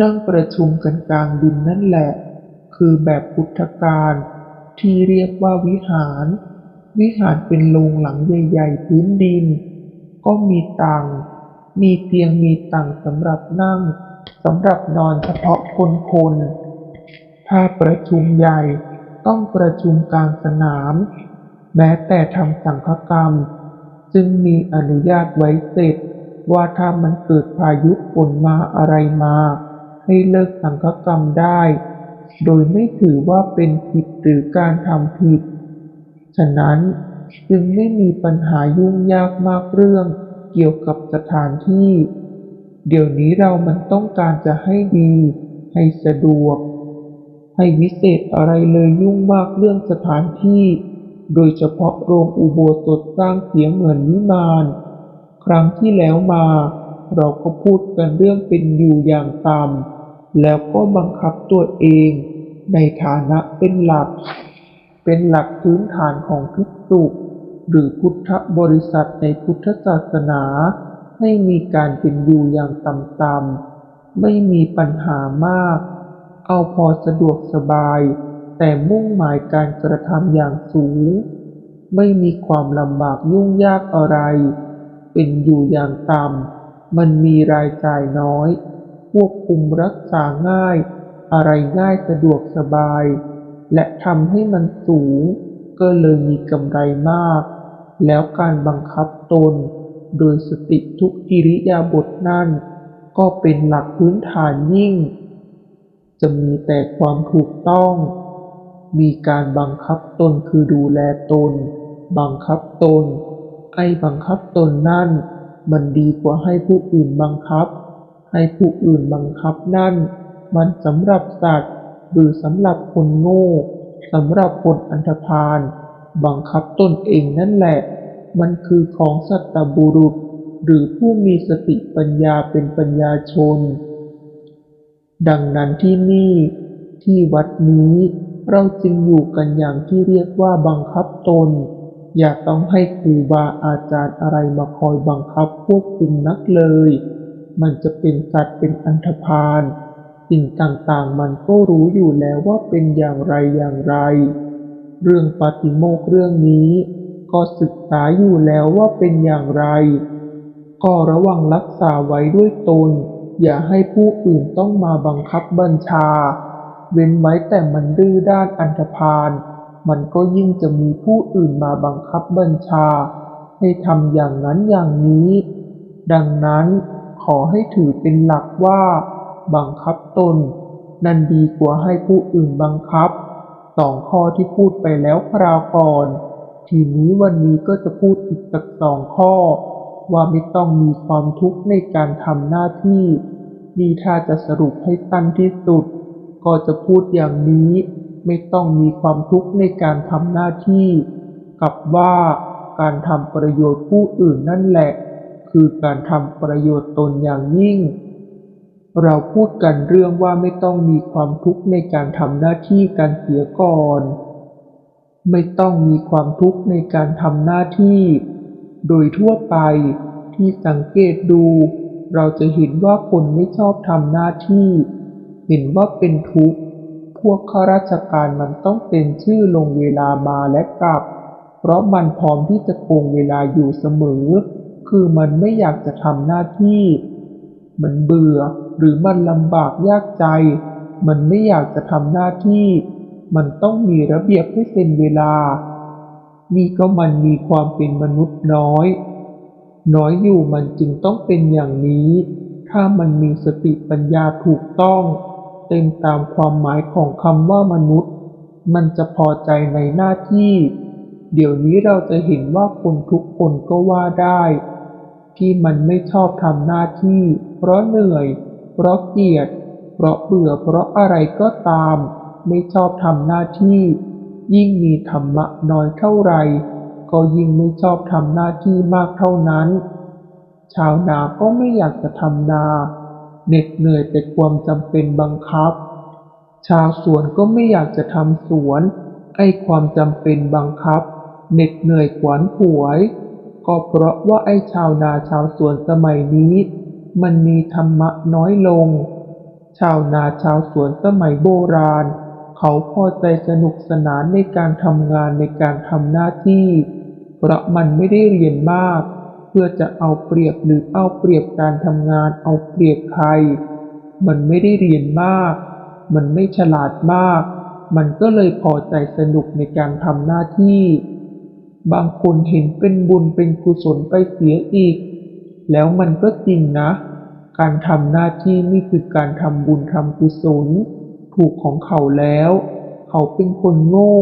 นั่งประชุมกันกลางดินนั่นแหละ คือแบบพุทธกาลที่เรียกว่าวิหาร วิหารเป็นโรงหลังใหญ่ๆพื้นดิน ก็มีตังมีเตียงมีตังสำหรับนั่งสำหรับนอนเฉพาะคนคนๆถ้าประชุมใหญ่ต้องประชุมกลางสนาม แม้แต่ทำสังฆกรรม จึงมีอนุญาตไว้เสร็จว่าถ้ามันเกิดพายุฝนมาอะไรมา ให้เลิกสังฆกรรมได้ โดยไม่ถือว่าเป็นผิดหรือการทำผิด ฉะนั้นจึงไม่มีปัญหายุ่งยากมากเรื่องเกี่ยวกับสถานที่ เดี๋ยวนี้เรามันต้องการจะให้ดี ให้สะดวก ให้วิเศษอะไรเลยยุ่งมากเรื่องสถานที่ โดยเฉพาะโรงอุโบสถสร้างเสียงเหมือนวิมาน ครั้งที่แล้วมา เราก็พูดกันเรื่องเป็นอยู่อย่างต่ำ แล้วก็บังคับตัวเองในฐานะเป็นหลัก เป็นหลักพื้นฐานของภิกษุหรือพุทธบริษัทในพุทธศาสนาให้มีการเป็นอยู่อย่างต่ำๆไม่มีปัญหามาก เอาพอสะดวกสบาย แต่มุ่งหมายการกระทำอย่างสูง ไม่มีความลำบากยุ่งยากอะไร เป็นอยู่อย่างต่ำมันมีรายจ่ายน้อย ควบคุมรักษาง่าย อะไรง่ายสะดวกสบาย และทำให้มันสูง ก็เลยมีกำไรมาก แล้วการบังคับตน โดยสติทุกอิริยาบถนั่น ก็เป็นหลักพื้นฐานยิ่ง จะมีแต่ความถูกต้อง มีการบังคับตนคือดูแลตน บังคับตน ไอ้บังคับตนนั่น มันดีกว่าให้ผู้อื่นบังคับ ให้ผู้อื่นบังคับนั่น มันสำหรับสัตว์ หรือสำหรับคนโง่สำหรับคนอันธพาลบังคับตนเองนั่นแหละ มันคือของสัตบุรุษ หรือผู้มีสติปัญญาเป็นปัญญาชน ดังนั้นที่นี่ ที่วัดนี้เราจึงอยู่กันอย่างที่เรียกว่าบังคับตน อย่าต้องให้ครูบาอาจารย์อะไรมาคอยบังคับควบคุมนักเลย มันจะเป็นสัตว์เป็นอันธพาลสิ่งต่างๆ มันก็รู้อยู่แล้วว่าเป็นอย่างไรอย่างไร เรื่องปาฏิโมกเรื่องนี้ ก็ศึกษาอยู่แล้วว่าเป็นอย่างไร ก็ระวังรักษาไว้ด้วยตน อย่าให้ผู้อื่นต้องมาบังคับบัญชา เว้นไว้แต่มันดื้อด้านอันธพาลมันก็ยิ่งจะมีผู้อื่นมาบังคับบัญชา ให้ทำอย่างนั้นอย่างนี้ ดังนั้น อให้ถือเป็นหลักว่า บังคับตน นั่นดีกว่าให้ผู้อื่นบังคับสองข้อที่พูดไปแล้วคราวก่อน ทีนี้วันนี้ก็จะพูดอีกสักสองข้อ ว่าไม่ต้องมีความทุกข์ในการทำหน้าที่นี่ถ้าจะสรุปให้สั้นที่สุด ก็จะพูดอย่างนี้ ไม่ต้องมีความทุกข์ในการทำหน้าที่ กับว่าการทำประโยชน์ผู้อื่นนั่นแหละ คือการทำประโยชน์ตนอย่างยิ่ง เราพูดกันเรื่องว่าไม่ต้องมีความทุกข์ในการทำหน้าที่การเสียก่อน ไม่ต้องมีความทุกข์ในการทำหน้าที่ โดยทั่วไปที่สังเกตดู เราจะเห็นว่าคนไม่ชอบทำหน้าที่ เห็นว่าเป็นทุกข์ พวกข้าราชการมันต้องเป็นชื่อลงเวลามาและกลับ เพราะมันพร้อมที่จะโกงเวลาอยู่เสมอ คือมันไม่อยากจะทำหน้าที่ มันเบื่อหรือมันลำบากยากใจ มันไม่อยากจะทำหน้าที่ มันต้องมีระเบียบให้เป็นเวลา นี่ก็มันมีความเป็นมนุษย์น้อย น้อยอยู่มันจึงต้องเป็นอย่างนี้ ถ้ามันมีสติปัญญาถูกต้อง เต็มตามความหมายของคำว่ามนุษย์ มันจะพอใจในหน้าที่เดี๋ยวนี้เราจะเห็นว่าคนทุกคนก็ว่าได้ ที่มันไม่ชอบทำหน้าที่ เพราะเหนื่อย เพราะเกลียด เพราะเบื่อ เพราะอะไรก็ตาม ไม่ชอบทำหน้าที่ ยิ่งมีธรรมะน้อยเท่าไหร่ก็ยิ่งไม่ชอบทำหน้าที่มากเท่านั้น ชาวนาก็ไม่อยากจะทำนาเหน็ดเหนื่อยแต่ความจำเป็นบังคับ ชาวสวนก็ไม่อยากจะทำสวนไอ้ความจำเป็นบังคับเหน็ดเหนื่อยขวนขวย ก็เพราะว่าไอ้ชาวนาชาวสวนสมัยนี้ มันมีธรรมะน้อยลง ชาวนาชาวสวนสมัยโบราณ เขาพอใจสนุกสนานในการทำงานในการทำหน้าที่ เพราะมันไม่ได้เรียนมาก เพื่อจะเอาเปรียบหรือเอาเปรียบการทำงานเอาเปรียบใคร มันไม่ได้เรียนมาก มันไม่ฉลาดมาก มันก็เลยพอใจสนุกในการทำหน้าที่ บางคนเห็นเป็นบุญเป็นกุศลไปเสียอีก แล้วมันก็จริงนะ การทำหน้าที่นี่คือการทำบุญทำกุศล ถูกของเขาแล้ว เขาเป็นคนโง่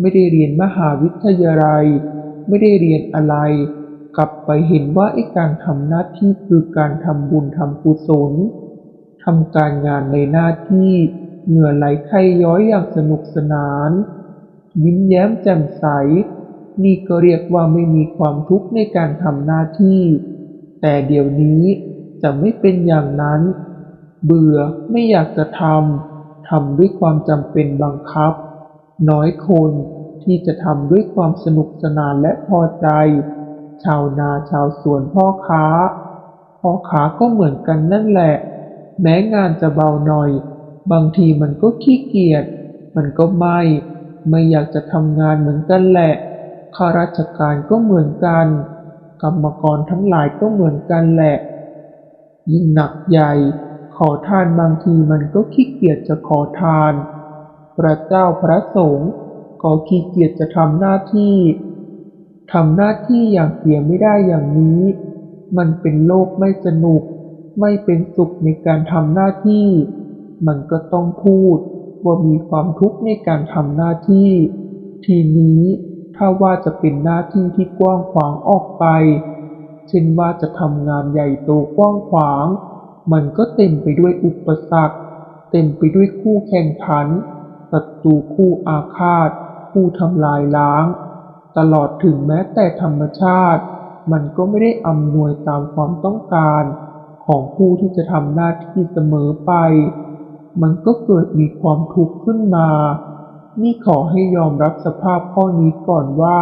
ไม่ได้เรียนมหาวิทยาลัย ไม่ได้เรียนอะไร กลับไปเห็นว่าไอ้การทำหน้าที่คือการทำบุญทำกุศลทำการงานในหน้าที่เหงื่อไหลไขย้อยอย่างสนุกสนาน ยิ้มแย้มแจ่มใส นี่ก็เรียกว่าไม่มีความทุกข์ในการทำหน้าที่ แต่เดี๋ยวนี้จะไม่เป็นอย่างนั้น เบื่อไม่อยากจะทำทำด้วยความจำเป็นบังคับ น้อยคนที่จะทำด้วยความสนุกสนานและพอใจ ชาวนาชาวสวนพ่อค้า พ่อค้าก็เหมือนกันนั่นแหละ แม้งานจะเบาหน่อย บางทีมันก็ขี้เกียจ มันก็ไม่ ไม่อยากจะทำงานเหมือนกันแหละ ข้าราชการก็เหมือนกัน กรรมกรทั้งหลายก็เหมือนกันแหละ ยิ่งหนักใหญ่ ขอทานบางทีมันก็ขี้เกียจจะขอทาน พระเจ้าพระสงฆ์ก็ขี้เกียจจะทำหน้าที่ทำหน้าที่อย่างเสียไม่ได้อย่างนี้ มันเป็นโลกไม่สนุก ไม่เป็นสุขในการทำหน้าที่ มันก็ต้องพูดว่ามีความทุกข์ในการทำหน้าที่ ทีนี้ ถ้าว่าจะเป็นหน้าที่ที่กว้างขวางออกไป เช่นว่าจะทำงานใหญ่โตกว้างขวาง มันก็เต็มไปด้วยอุปสรรค เต็มไปด้วยคู่แข่งขันศัตรูคู่อาฆาต คู่ทำลายล้าง ตลอดถึงแม้แต่ธรรมชาติ มันก็ไม่ได้อำนวยตามความต้องการ ของผู้ที่จะทำหน้าที่เสมอไป มันก็เกิดมีความทุกข์ขึ้นมา นี่ขอให้ยอมรับสภาพข้อนี้ก่อนว่า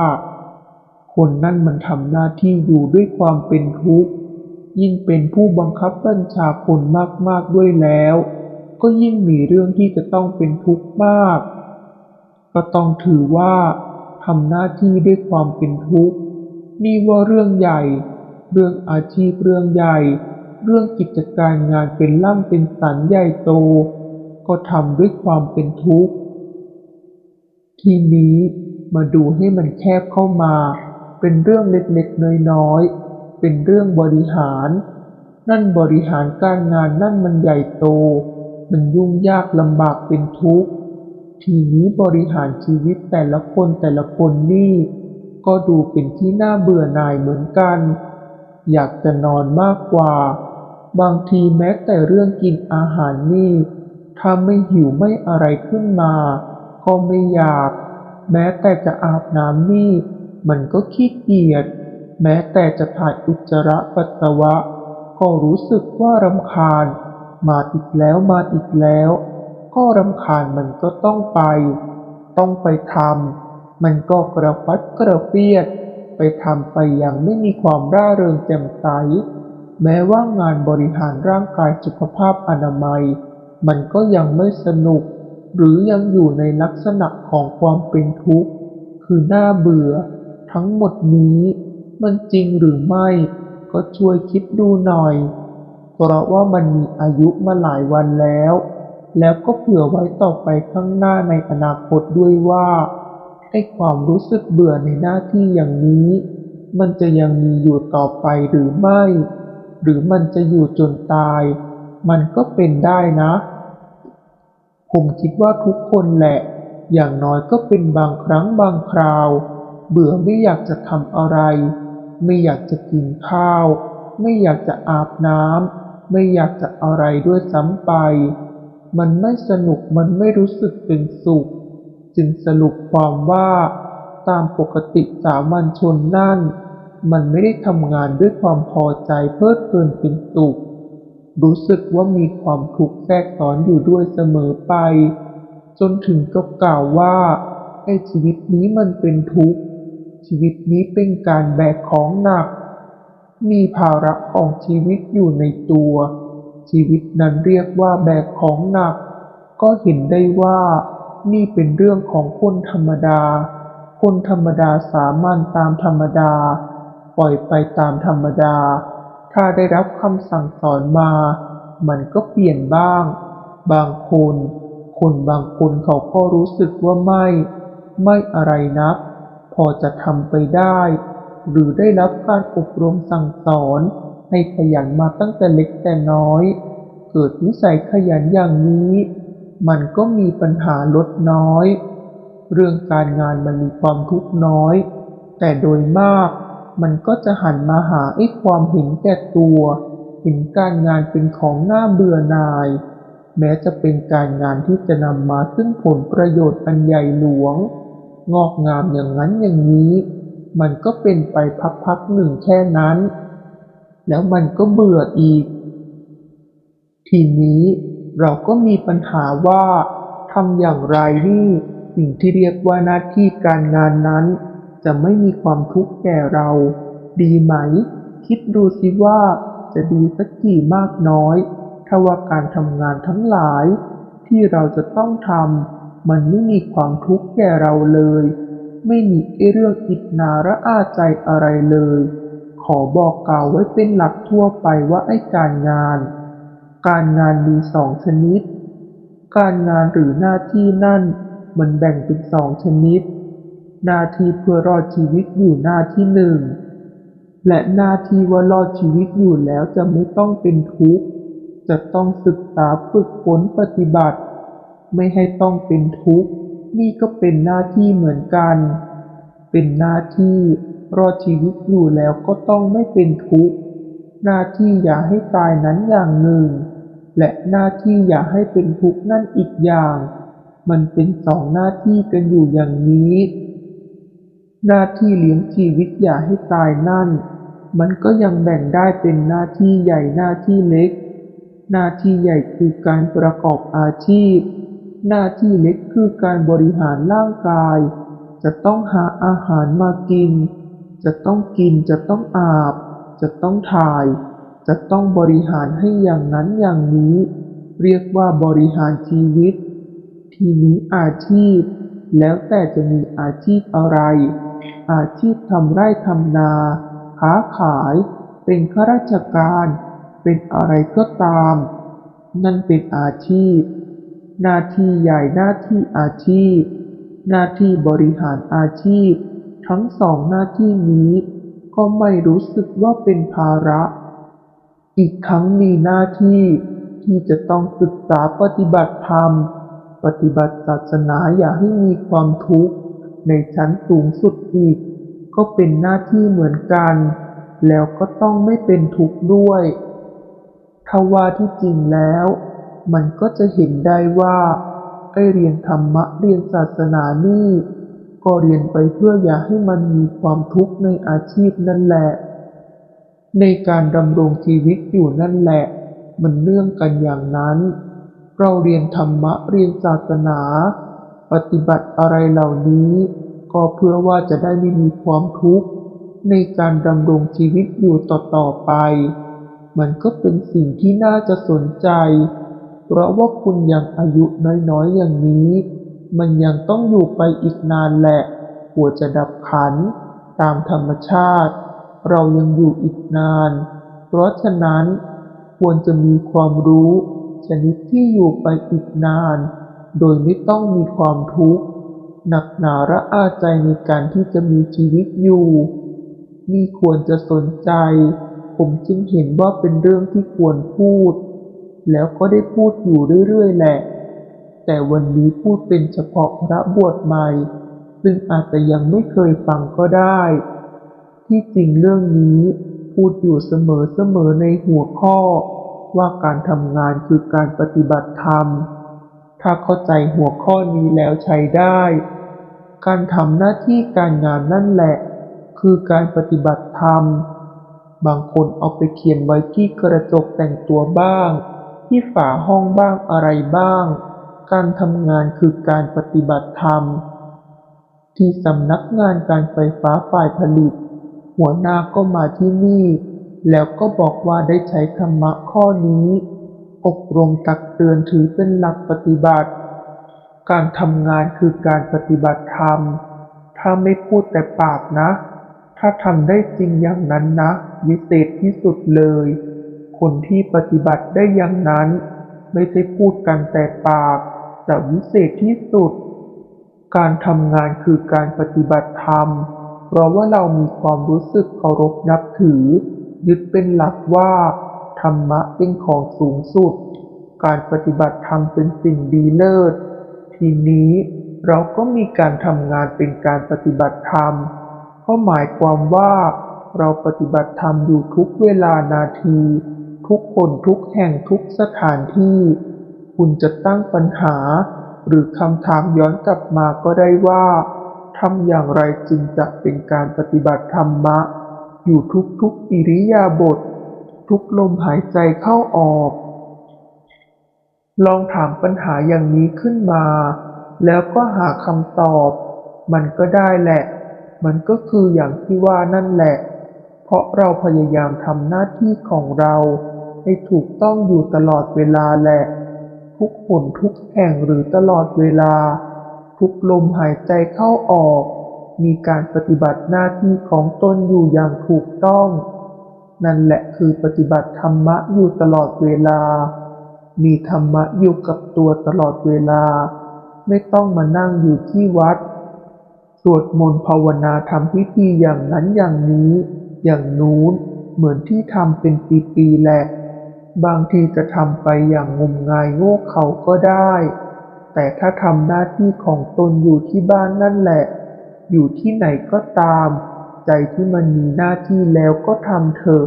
คนนั่นมันทำหน้าที่อยู่ด้วยความเป็นทุกข์ ยิ่งเป็นผู้บังคับบัญชาคนมากๆด้วยแล้ว ก็ยิ่งมีเรื่องที่จะต้องเป็นทุกข์มาก ก็ต้องถือว่าทำหน้าที่ด้วยความเป็นทุกข์ นี่ว่าเรื่องใหญ่ เรื่องอาชีพเรื่องใหญ่ เรื่องกิจการงานเป็นล่ำเป็นสันใหญ่โต ก็ทำด้วยความเป็นทุกข์ ทีนี้มาดูให้มันแคบเข้ามา เป็นเรื่องเล็กๆน้อยๆ เป็นเรื่องบริหาร นั่นบริหารการงานนั่นมันใหญ่โต มันยุ่งยากลำบากเป็นทุกข์ ทีนี้บริหารชีวิตแต่ละคนแต่ละคนนี่ ก็ดูเป็นที่น่าเบื่อหน่ายเหมือนกัน อยากจะนอนมากกว่า บางทีแม้แต่เรื่องกินอาหารนี่ ถ้าไม่หิวไม่อะไรขึ้นมา ก็ไม่อยาก แม้แต่จะอาบน้ำนี่มันก็ขี้เกียจ แม้แต่จะถ่ายอุจจาระปัสสาวะ ก็รู้สึกว่ารำคาญ มาอีกแล้วมาอีกแล้ว ก็รำคาญมันก็ต้องไป ต้องไปทำมันก็กระฟัดกระเฟียด ไปทำไปอย่างไม่มีความร่าเริงแจ่มใส แม้ว่างานบริหารร่างกายสุขภาพอนามัย มันก็ยังไม่สนุก หรือยังอยู่ในลักษณะของความเป็นทุกข์ คือน่าเบื่อ ทั้งหมดนี้มันจริงหรือไม่ ก็ช่วยคิดดูหน่อย เพราะว่ามันมีอายุมาหลายวันแล้ว แล้วก็เผื่อไว้ต่อไปข้างหน้าในอนาคตด้วยว่าไอ้ความรู้สึกเบื่อในหน้าที่อย่างนี้ มันจะยังมีอยู่ต่อไปหรือไม่ หรือมันจะอยู่จนตาย มันก็เป็นได้นะ ผมคิดว่าทุกคนแหละ อย่างน้อยก็เป็นบางครั้งบางคราว เบื่อไม่อยากจะทำอะไร ไม่อยากจะกินข้าว ไม่อยากจะอาบน้ำไม่อยากจะอะไรด้วยซ้ำไป มันไม่สนุกมันไม่รู้สึกเป็นสุข จึงสรุปความว่า ตามปกติสามัญชนนั่น มันไม่ได้ทำงานด้วยความพอใจเพลิดเพลินเป็นสุข รู้สึกว่ามีความทุกข์แทรกซ้อนอยู่ด้วยเสมอไป จนถึงกับกล่าวว่าไอ้ชีวิตนี้มันเป็นทุกข์ ชีวิตนี้เป็นการแบกของหนัก มีภาระของชีวิตอยู่ในตัว ชีวิตนั้นเรียกว่าแบกของหนัก ก็เห็นได้ว่า นี่เป็นเรื่องของคนธรรมดา คนธรรมดาสามัญตามธรรมดา ปล่อยไปตามธรรมดา ถ้าได้รับคำสั่งสอนมา มันก็เปลี่ยนบ้าง บางคน คนบางคนเขาก็รู้สึกว่าไม่ ไม่อะไรนัก พอจะทำไปได้ หรือได้รับการอบรมสั่งสอน ให้ขยันมาตั้งแต่เล็กแต่น้อย เกิดนิสัยขยันอย่างนี้ มันก็มีปัญหาลดน้อย เรื่องการงานมันมีความทุกข์น้อย แต่โดยมาก มันก็จะหันมาหาไอ้ความเห็นแก่ตัว เห็นการงานเป็นของน่าเบื่อหน่าย แม้จะเป็นการงานที่จะนำมาซึ่งผลประโยชน์อันใหญ่หลวง งอกงามอย่างนั้นอย่างนี้ มันก็เป็นไปพักๆหนึ่งแค่นั้น แล้วมันก็เบื่ออีก ทีนี้เราก็มีปัญหาว่าทำอย่างไรนี่สิ่งที่เรียกว่าหน้าที่การงานนั้น จะไม่มีความทุกข์แก่เรา ดีไหม คิดดูสิว่าจะดีสักกี่มากน้อยถ้าว่าการทำงานทั้งหลาย ที่เราจะต้องทำมันไม่มีความทุกข์แก่เราเลย ไม่มีไอ้เรื่องอิจนาระอาใจอะไรเลย ขอบอกกล่าวไว้เป็นหลักทั่วไปว่าไอ้การงาน การงานมีสองชนิด การงานหรือหน้าที่นั่น มันแบ่งเป็นสองชนิด หน้าที่เพื่อรอดชีวิตอยู่หน้าที่หนึ่ง และหน้าที่ว่ารอดชีวิตอยู่แล้วจะไม่ต้องเป็นทุกข์ จะต้องศึกษาฝึกฝนปฏิบัติ ไม่ให้ต้องเป็นทุกข์ นี่ก็เป็นหน้าที่เหมือนกัน เป็นหน้าที่รอดชีวิตอยู่แล้วก็ต้องไม่เป็นทุกข์ หน้าที่อย่าให้ตายนั้นอย่างหนึ่ง และหน้าที่อย่าให้เป็นทุกข์นั่นอีกอย่าง มันเป็นสองหน้าที่กันอยู่อย่างนี้ หน้าที่เลี้ยงชีวิตอย่าให้ตายนั่น มันก็ยังแบ่งได้เป็นหน้าที่ใหญ่หน้าที่เล็ก หน้าที่ใหญ่คือการประกอบอาชีพ หน้าที่เล็กคือการบริหารร่างกาย จะต้องหาอาหารมากิน จะต้องกินจะต้องอาบ จะต้องถ่าย จะต้องบริหารให้อย่างนั้นอย่างนี้ เรียกว่าบริหารชีวิต ทีนี้อาชีพ แล้วแต่จะมีอาชีพอะไร อาชีพทำไร่ทำนา ค้าขาย เป็นข้าราชการ เป็นอะไรก็ตาม นั่นเป็นอาชีพ หน้าที่ใหญ่หน้าที่อาชีพ หน้าที่บริหารอาชีพ ทั้งสองหน้าที่นี้ ก็ไม่รู้สึกว่าเป็นภาระ อีกทั้งมีหน้าที่ที่จะต้องศึกษาปฏิบัติธรรม ปฏิบัติศาสนาอย่าให้มีความทุกข์ ในชั้นสูงสุดอีก ก็เป็นหน้าที่เหมือนกัน แล้วก็ต้องไม่เป็นทุกข์ด้วยถ้าว่าที่จริงแล้ว มันก็จะเห็นได้ว่าไอเรียนธรรมะเรียนศาสนานี่ ก็เรียนไปเพื่ออย่าให้มันมีความทุกข์ในอาชีพนั่นแหละ ในการดำรงชีวิตอยู่นั่นแหละ มันเรื่องกันอย่างนั้น เราเรียนธรรมะเรียนศาสนา ปฏิบัติอะไรเหล่านี้ ก็เพื่อว่าจะได้ไม่มีความทุกข์ในการดำรงชีวิตอยู่ต่อๆไป มันก็เป็นสิ่งที่น่าจะสนใจ เพราะว่าคุณยังอายุน้อยๆอย่างนี้ มันยังต้องอยู่ไปอีกนานแหละกว่าจะดับขัน ตามธรรมชาติ เรายังอยู่อีกนาน เพราะฉะนั้นควรจะมีความรู้ ชนิดที่อยู่ไปอีกนาน โดยไม่ต้องมีความทุกข์หนักหนาระอาใจในการที่จะมีชีวิตอยู่นี่ควรจะสนใจ ผมจึงเห็นว่าเป็นเรื่องที่ควรพูด แล้วก็ได้พูดอยู่เรื่อยๆแหละ แต่วันนี้พูดเป็นเฉพาะพระบวชใหม่ ซึ่งอาจจะยังไม่เคยฟังก็ได้ ที่จริงเรื่องนี้พูดอยู่เสมอๆในหัวข้อ ว่าการทำงานคือการปฏิบัติธรรม ถ้าเข้าใจหัวข้อนี้แล้วใช้ได้ การทำหน้าที่การงานนั่นแหละ คือการปฏิบัติธรรม บางคนเอาไปเขียนไว้ที่กระจกแต่งตัวบ้าง ที่ฝาห้องบ้างอะไรบ้าง การทำงานคือการปฏิบัติธรรม ที่สำนักงานการไฟฟ้าฝ่ายผลิต หัวหน้าก็มาที่นี่ แล้วก็บอกว่าได้ใช้ธรรมะข้อนี้ อบรมตักเตือนถือเป็นหลักปฏิบัติ การทำงานคือการปฏิบัติธรรม ถ้าไม่พูดแต่ปากนะ ถ้าทำได้จริงอย่างนั้นนะวิเศษที่สุดเลย คนที่ปฏิบัติได้อย่างนั้น ไม่ใช่พูดกันแต่ปากแต่วิเศษที่สุด การทำงานคือการปฏิบัติธรรม เพราะว่าเรามีความรู้สึกเคารพนับถือ ยึดเป็นหลักว่า ธรรมะเป็นของสูงสุด การปฏิบัติธรรมเป็นสิ่งดีเลิศ ทีนี้เราก็มีการทำงานเป็นการปฏิบัติธรรม ก็หมายความว่าเราปฏิบัติธรรมอยู่ทุกเวลานาที ทุกคนทุกแห่งทุกสถานที่ คุณจะตั้งปัญหา หรือคำถามย้อนกลับมาก็ได้ว่าทำอย่างไรจึงจะเป็นการปฏิบัติธรรมะ อยู่ทุกๆอิริยาบถ ทุกลมหายใจเข้าออก ลองถามปัญหาอย่างนี้ขึ้นมา แล้วก็หาคำตอบ มันก็ได้แหละ มันก็คืออย่างที่ว่านั่นแหละ เพราะเราพยายามทำหน้าที่ของเราให้ถูกต้องอยู่ตลอดเวลาแหละ ทุกหนทุกแห่งหรือตลอดเวลา ทุกลมหายใจเข้าออก มีการปฏิบัติหน้าที่ของตนอยู่อย่างถูกต้อง นั่นแหละคือปฏิบัติธรรมะอยู่ตลอดเวลา มีธรรมะอยู่กับตัวตลอดเวลา ไม่ต้องมานั่งอยู่ที่วัด สวดมนต์ภาวนาทำพิธีอย่างนั้นอย่างนี้ อย่างนู้น เหมือนที่ทำเป็นปีๆแหละ บางทีจะทำไปอย่างงมงายโง่เขาก็ได้ แต่ถ้าทำหน้าที่ของตนอยู่ที่บ้านนั่นแหละ อยู่ที่ไหนก็ตาม ใจที่มันมีหน้าที่แล้วก็ทำเถอะ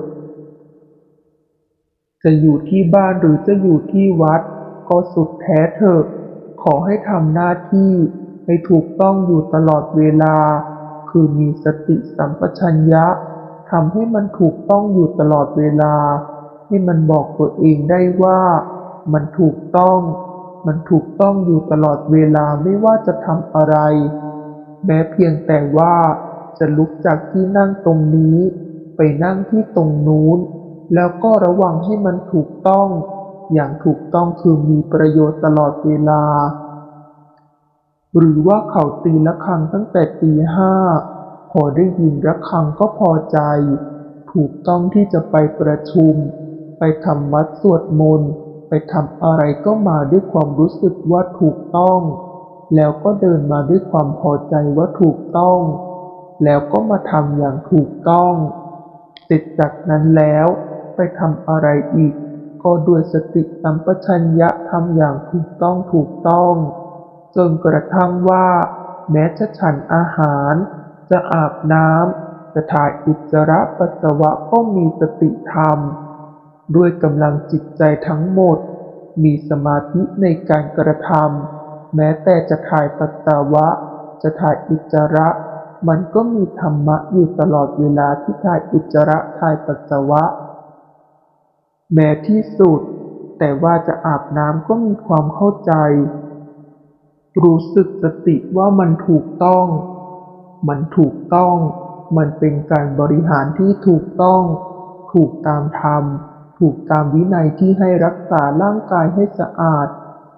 จะอยู่ที่บ้านหรือจะอยู่ที่วัด ก็สุดแท้เถอะ ขอให้ทำหน้าที่ให้ถูกต้องอยู่ตลอดเวลา คือมีสติสัมปชัญญะทำให้มันถูกต้องอยู่ตลอดเวลา ให้มันบอกตัวเองได้ว่า มันถูกต้อง มันถูกต้องอยู่ตลอดเวลาไม่ว่าจะทำอะไร แม้เพียงแต่ว่า จะลุกจากที่นั่งตรงนี้ ไปนั่งที่ตรงนู้น แล้วก็ระวังให้มันถูกต้อง อย่างถูกต้องคือมีประโยชน์ตลอดเวลา หรือว่าเขาตีละครังตั้งแต่ตีห้าพอได้ยินระฆังก็พอใจ ถูกต้องที่จะไปประชุม ไปทำวัดสวดมนต์ไปทำอะไรก็มาด้วยความรู้สึกว่าถูกต้อง แล้วก็เดินมาด้วยความพอใจว่าถูกต้อง แล้วก็มาทำอย่างถูกต้อง เสร็จจากนั้นแล้วไปทำอะไรอีก ก็ด้วยสติสัมปชัญญะทำอย่างถูกต้องถูกต้อง จนกระทั่งว่า แม้จะฉันอาหาร จะอาบน้ำจะถ่ายอุจจาระปัสสาวะก็มีสติธรรม ด้วยกำลังจิตใจทั้งหมด มีสมาธิในการกระทำแม้แต่จะถ่ายปัสสาวะ จะถ่ายอุจจาระ มันก็มีธรรมะอยู่ตลอดเวลาที่ถ่ายอุจจาระถ่ายปัสสาวะ แม้ที่สุด แต่ว่าจะอาบน้ำก็มีความเข้าใจ รู้สึกสติว่ามันถูกต้อง มันถูกต้อง มันเป็นการบริหารที่ถูกต้อง ถูกตามธรรม ถูกตามวินัยที่ให้รักษาร่างกายให้สะอาด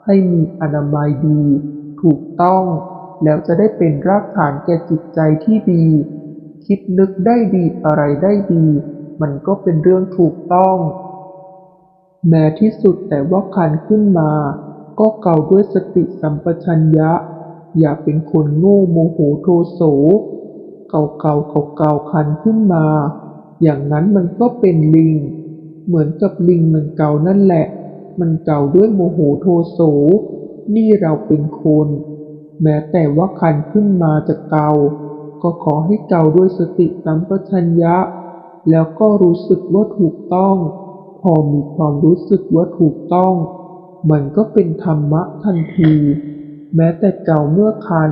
ให้มีอนามัยดี ถูกต้อง แล้วจะได้เป็นรากฐานแก่จิตใจที่ดี คิดนึกได้ดีอะไรได้ดี มันก็เป็นเรื่องถูกต้อง แม้ที่สุดแต่ว่าคันขึ้นมา ก็เกาด้วยสติสัมปชัญญะ อย่าเป็นคนโง่โมโหโทโส เกาเกาเกาเกาคันขึ้นมา อย่างนั้นมันก็เป็นลิง เหมือนกับลิงมันเกานั่นแหละ มันเกาด้วยโมโหโทโส นี่เราเป็นคน แม้แต่ว่าคันขึ้นมาจะเกา ก็ขอให้เกาด้วยสติสัมปชัญญะ แล้วก็รู้สึกว่าถูกต้อง พอมีความรู้สึกว่าถูกต้อง มันก็เป็นธรรมะทันที แม้แต่เก่าเมื่อคัน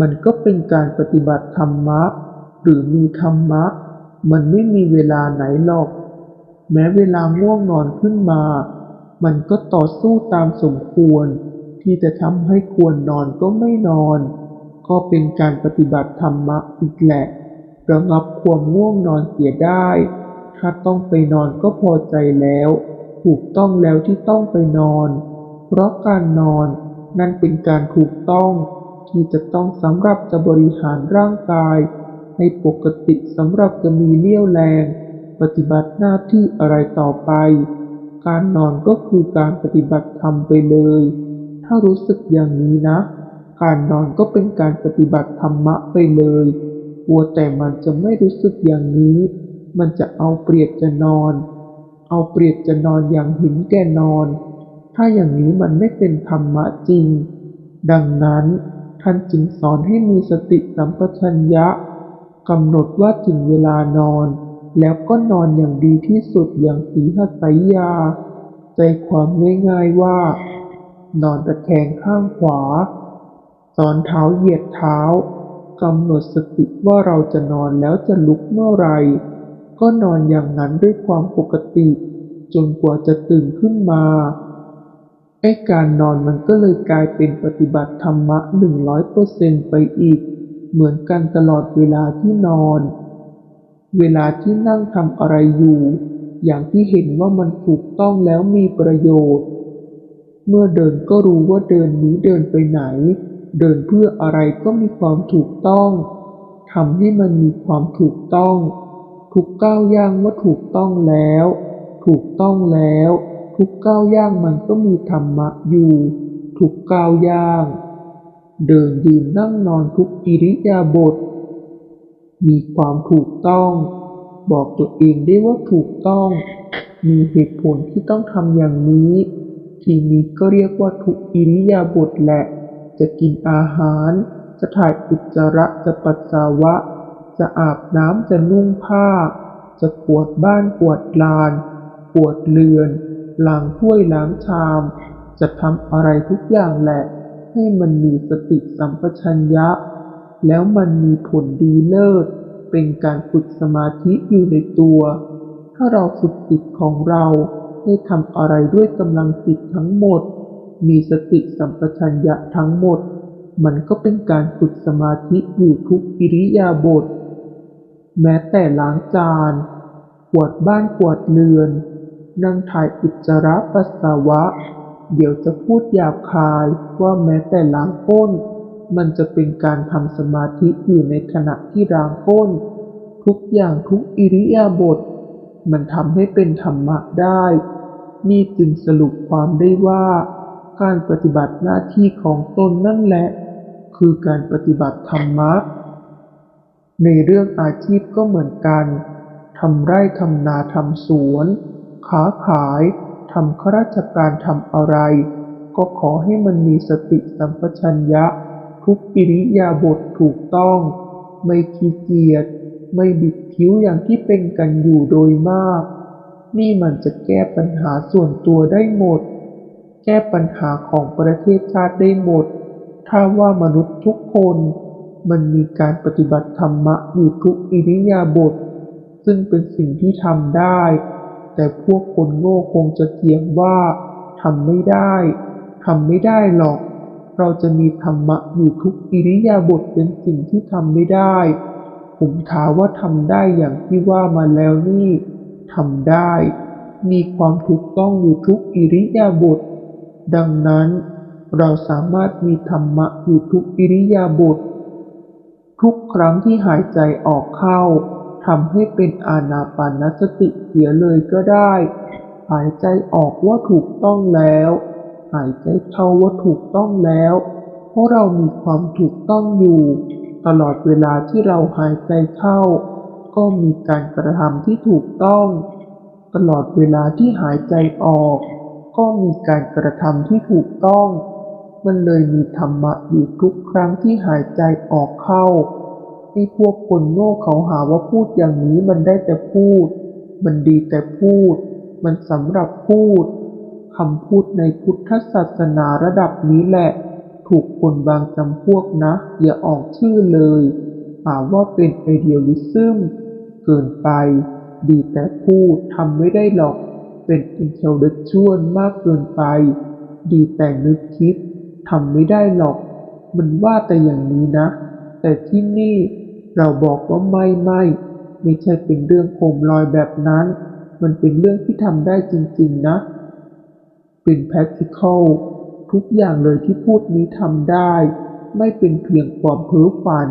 มันก็เป็นการปฏิบัติธรรมะ หรือมีธรรมะ มันไม่มีเวลาไหนหรอก แม้เวลาง่วงนอนขึ้นมา มันก็ต่อสู้ตามสมควร ที่จะทำให้ควรนอนก็ไม่นอน ก็เป็นการปฏิบัติธรรมะอีกแหละระงับความง่วงนอนเสียได้ ถ้าต้องไปนอนก็พอใจแล้ว ถูกต้องแล้วที่ต้องไปนอน เพราะการนอนนั่นเป็นการถูกต้อง ที่จะต้องสำหรับจะบริหารร่างกาย ให้ปกติสำหรับจะมีเลี้ยวแรง ปฏิบัติหน้าที่อะไรต่อไป การนอนก็คือการปฏิบัติธรรมไปเลย ถ้ารู้สึกอย่างนี้นะ การนอนก็เป็นการปฏิบัติธรรมะไปเลยกลัวแต่มันจะไม่รู้สึกอย่างนี้ มันจะเอาเปรียบจะนอน เอาเปรียบจะนอนอย่างหินแก่นอน ถ้าอย่างนี้มันไม่เป็นธรรมะจริง ดังนั้นท่านจึงสอนให้มีสติสัมปชัญญะกำหนดว่าถึงเวลานอน แล้วก็นอนอย่างดีที่สุดอย่างสีหสายยาใจความง่ายๆว่า นอนตะแคงข้างขวาสอนเท้าเหยียดเท้ากำหนดสติว่าเราจะนอนแล้วจะลุกเมื่อไร ก็นอนอย่างนั้นด้วยความปกติ จนกว่าจะตื่นขึ้นมาไอ้การนอนมันก็เลยกลายเป็นปฏิบัติธรรมะหนึ่งร้อยเปอร์เซนไปอีก เหมือนกันตลอดเวลาที่นอน เวลาที่นั่งทำอะไรอยู่ อย่างที่เห็นว่ามันถูกต้องแล้วมีประโยชน์ เมื่อเดินก็รู้ว่าเดินนี้เดินไปไหน เดินเพื่ออะไรก็มีความถูกต้องทำให้มันมีความถูกต้อง ทุกก้าวย่างว่าถูกต้องแล้ว ถูกต้องแล้ว ทุกก้าวย่างมันก็มีธรรมะอยู่ ทุกก้าวย่าง เดินยืนนั่งนอนทุกอิริยาบถมีความถูกต้อง บอกตัวเองได้ว่าถูกต้อง มีเหตุผลที่ต้องทำอย่างนี้ ทีนี้ก็เรียกว่าทุกอิริยาบถแหละ จะกินอาหาร จะถ่ายอุจจาระ จะปัสสาวะ จะอาบน้ำ จะนุ่งผ้า จะกวดบ้านกวดลานกวดเรือน ล้างถ้วยล้างชาม จะทำอะไรทุกอย่างแหละ ให้มันมีสติสัมปชัญญะ แล้วมันมีผลดีเลิศ เป็นการฝึกสมาธิอยู่ในตัว ถ้าเราฝึกจิตของเรา ให้ทำอะไรด้วยกำลังจิตทั้งหมด มีสติสัมปชัญญะทั้งหมด มันก็เป็นการฝึกสมาธิอยู่ทุกอิริยาบถ แม้แต่ล้างจานกวาดบ้านกวาดเรือน นั่งถ่ายอุจจาระปัสสาวะ เดี๋ยวจะพูดหยาบคายว่าแม้แต่ล้างก้น มันจะเป็นการทำสมาธิอยู่ในขณะที่ล้างก้น ทุกอย่างทุกอิริยาบถ มันทำให้เป็นธรรมะได้ นี่จึงสรุปความได้ว่า การปฏิบัติหน้าที่ของตนนั่นแหละ คือการปฏิบัติธรรมะ ในเรื่องอาชีพก็เหมือนกันทำไร่ทำนาทำสวนค้าขายทำข้าราชการทำอะไร ก็ขอให้มันมีสติสัมปชัญญะ ทุกอิริยาบถถูกต้อง ไม่ขี้เกียจ ไม่บิดผิวอย่างที่เป็นกันอยู่โดยมาก นี่มันจะแก้ปัญหาส่วนตัวได้หมด แก้ปัญหาของประเทศชาติได้หมด ถ้าว่ามนุษย์ทุกคนมันมีการปฏิบัติธรรมะอยู่ทุกอิริยาบถซึ่งเป็นสิ่งที่ทำได้ แต่พวกคนโง่คงจะเถียงว่าทำไม่ได้ทำไม่ได้หรอก เราจะมีธรรมะอยู่ทุกอิริยาบถเป็นสิ่งที่ทำไม่ได้ ผมถามว่าทำได้อย่างที่ว่ามาแล้วนี่ทำได้ มีความถูกต้องอยู่ทุกอิริยาบถดังนั้น เราสามารถมีธรรมะอยู่ทุกอิริยาบถทุกครั้งที่หายใจออกเข้าทำให้เป็นอานาปานสติเสียเลยก็ได้ หายใจออกว่าถูกต้องแล้ว หายใจเข้าว่าถูกต้องแล้ว เพราะเรามีความถูกต้องอยู่ ตลอดเวลาที่เราหายใจเข้า ก็มีการกระทำที่ถูกต้อง ตลอดเวลาที่หายใจออก ก็มีการกระทำที่ถูกต้อง มันเลยมีธรรมะอยู่ทุกครั้งที่หายใจออกเข้าให้พวกคนโง่เขาหาว่าพูดอย่างนี้มันได้แต่พูด มันดีแต่พูด มันสำหรับพูดคำพูดในพุทธศาสนาระดับนี้แหละ ถูกคนบางจำพวกนะ อย่าออกชื่อเลยหาว่าเป็นไอเดียลิซึมเกินไป ดีแต่พูดทำไม่ได้หรอก เป็นอินเทลเล็กชวลมากเกินไป ดีแต่นึกคิดทำไม่ได้หรอก มันว่าแต่อย่างนี้นะ แต่ที่นี่เราบอกว่าไม่ไม่ไม่ใช่เป็นเรื่องโคมลอยแบบนั้น มันเป็นเรื่องที่ทำได้จริง ๆ นะ เป็น practical ทุกอย่างเลยที่พูดนี้ทำได้ ไม่เป็นเพียงความเพ้อฝัน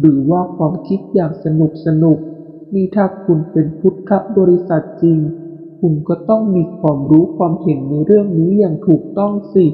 หรือว่าความคิดอย่างสนุกสนุกนี่ถ้าคุณเป็นพุทธบริษัทจริง คุณก็ต้องมีความรู้ความเห็นในเรื่องนี้อย่างถูกต้องสิ